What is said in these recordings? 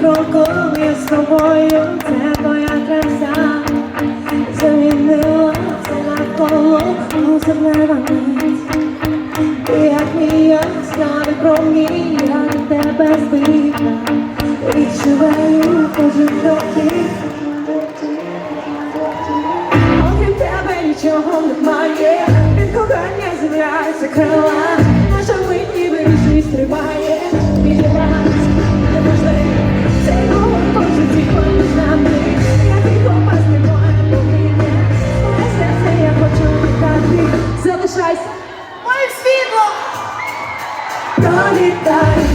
кроком я з тобою, це твоя краса, замінила все навколо, особлива мить. Ти як мій яскравий промінь, я від тебе здивна, відчуваю нічого немає, від кохання з'являються крила, наша мить ніби річні стрибає, відривається, неможливо, цей голод хоче тихо між нами, я тихо пас не моє повиння, моє серце я хочу літати, залишайся. Моїм світлом, пролітай,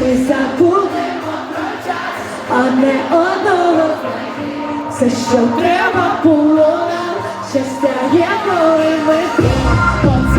ми забудемо про час, а не одного. Все, що треба було нам, щастя є, коли ми поцілуємо.